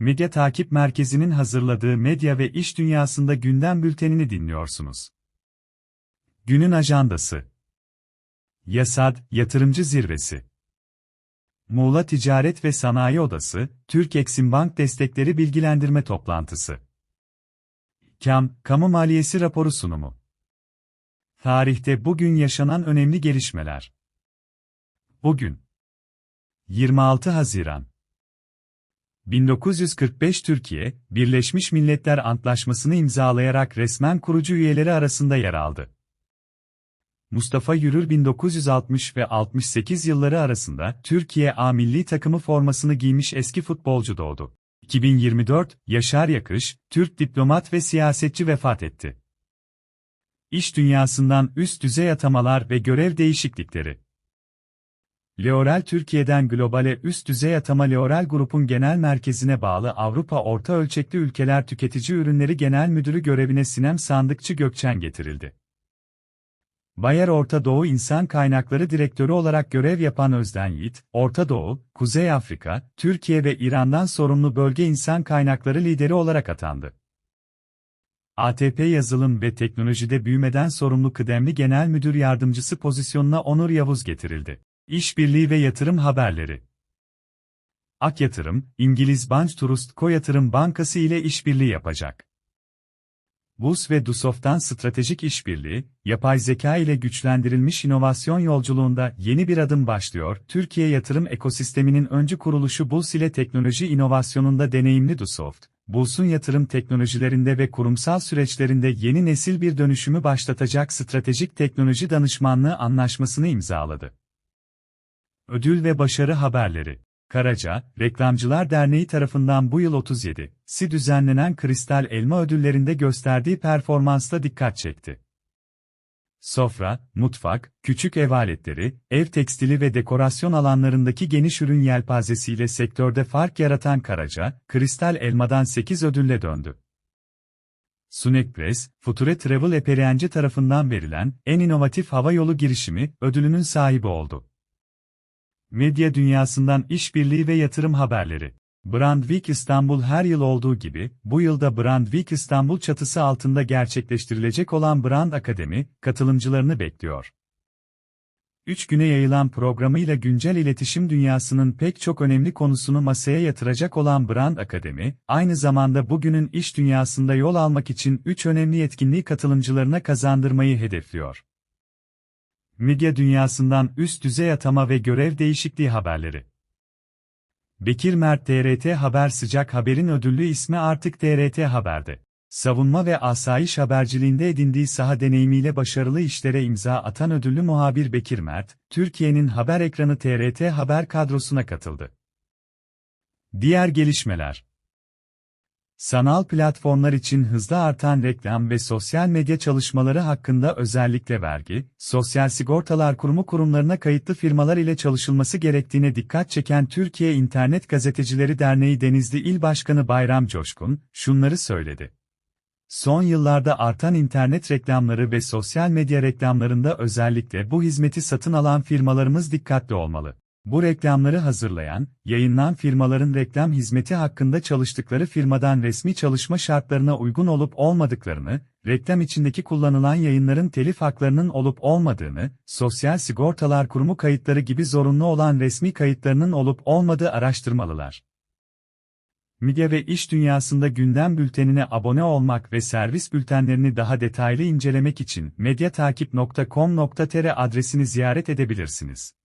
Medya Takip Merkezi'nin hazırladığı medya ve iş dünyasında gündem bültenini dinliyorsunuz. Günün ajandası. Yasad, Yatırımcı Zirvesi. Muğla Ticaret ve Sanayi Odası, Türk Eksim Bank Destekleri Bilgilendirme Toplantısı. KAM, Kamu Maliyesi Raporu Sunumu. Tarihte bugün yaşanan önemli gelişmeler. Bugün 26 Haziran 1945 Türkiye, Birleşmiş Milletler Antlaşması'nı imzalayarak resmen kurucu üyeleri arasında yer aldı. Mustafa Yürür 1960 ve 68 yılları arasında Türkiye A milli takımı formasını giymiş eski futbolcu doğdu. 2024, Yaşar Yakış, Türk diplomat ve siyasetçi vefat etti. İş dünyasından üst düzey atamalar ve görev değişiklikleri. L'Oreal Türkiye'den globale üst düzey atama L'Oreal Grup'un genel merkezine bağlı Avrupa Orta Ölçekli Ülkeler Tüketici Ürünleri Genel Müdürü görevine Sinem Sandıkçı Gökçen getirildi. Bayer Orta Doğu İnsan Kaynakları Direktörü olarak görev yapan Özden Yiğit, Orta Doğu, Kuzey Afrika, Türkiye ve İran'dan sorumlu bölge insan kaynakları lideri olarak atandı. ATP Yazılım ve Teknolojide büyümeden sorumlu kıdemli genel müdür yardımcısı pozisyonuna Onur Yavuz getirildi. İşbirliği ve yatırım haberleri. Ak Yatırım, İngiliz Bank Trust Yatırım Bankası ile işbirliği yapacak. BUS ve DUSOF'tan stratejik işbirliği, yapay zeka ile güçlendirilmiş inovasyon yolculuğunda yeni bir adım başlıyor. Türkiye yatırım ekosisteminin öncü kuruluşu BUS ile teknoloji inovasyonunda deneyimli DUSOFT, BUS'un yatırım teknolojilerinde ve kurumsal süreçlerinde yeni nesil bir dönüşümü başlatacak stratejik teknoloji danışmanlığı anlaşmasını imzaladı. Ödül ve başarı haberleri Karaca, Reklamcılar Derneği tarafından bu yıl 37, si düzenlenen Kristal Elma ödüllerinde gösterdiği performansla dikkat çekti. Sofra, mutfak, küçük ev aletleri, ev tekstili ve dekorasyon alanlarındaki geniş ürün yelpazesiyle sektörde fark yaratan Karaca, Kristal Elma'dan 8 ödülle döndü. Sunek Press, Future Travel Eperience tarafından verilen en inovatif hava yolu girişimi ödülünün sahibi oldu. Medya dünyasından işbirliği ve yatırım haberleri. Brand Week İstanbul her yıl olduğu gibi, bu yılda Brand Week İstanbul çatısı altında gerçekleştirilecek olan Brand Akademi, katılımcılarını bekliyor. Üç güne yayılan programıyla güncel iletişim dünyasının pek çok önemli konusunu masaya yatıracak olan Brand Akademi, aynı zamanda bugünün iş dünyasında yol almak için üç önemli yetkinliği katılımcılarına kazandırmayı hedefliyor. Medya dünyasından üst düzey atama ve görev değişikliği haberleri. Bekir Mert TRT Haber Sıcak Haber'in ödüllü ismi artık TRT Haber'de. Savunma ve asayiş haberciliğinde edindiği saha deneyimiyle başarılı işlere imza atan ödüllü muhabir Bekir Mert, Türkiye'nin haber ekranı TRT Haber kadrosuna katıldı. Diğer gelişmeler Sanal platformlar için hızlı artan reklam ve sosyal medya çalışmaları hakkında özellikle vergi, Sosyal Sigortalar Kurumu kurumlarına kayıtlı firmalar ile çalışılması gerektiğine dikkat çeken Türkiye İnternet Gazetecileri Derneği Denizli İl Başkanı Bayram Coşkun, şunları söyledi. Son yıllarda artan internet reklamları ve sosyal medya reklamlarında özellikle bu hizmeti satın alan firmalarımız dikkatli olmalı. Bu reklamları hazırlayan, yayınlanan firmaların reklam hizmeti hakkında çalıştıkları firmadan resmi çalışma şartlarına uygun olup olmadıklarını, reklam içindeki kullanılan yayınların telif haklarının olup olmadığını, Sosyal Sigortalar Kurumu kayıtları gibi zorunlu olan resmi kayıtlarının olup olmadığı araştırmalılar. Medya ve iş dünyasında gündem bültenine abone olmak ve servis bültenlerini daha detaylı incelemek için medyatakip.com.tr adresini ziyaret edebilirsiniz.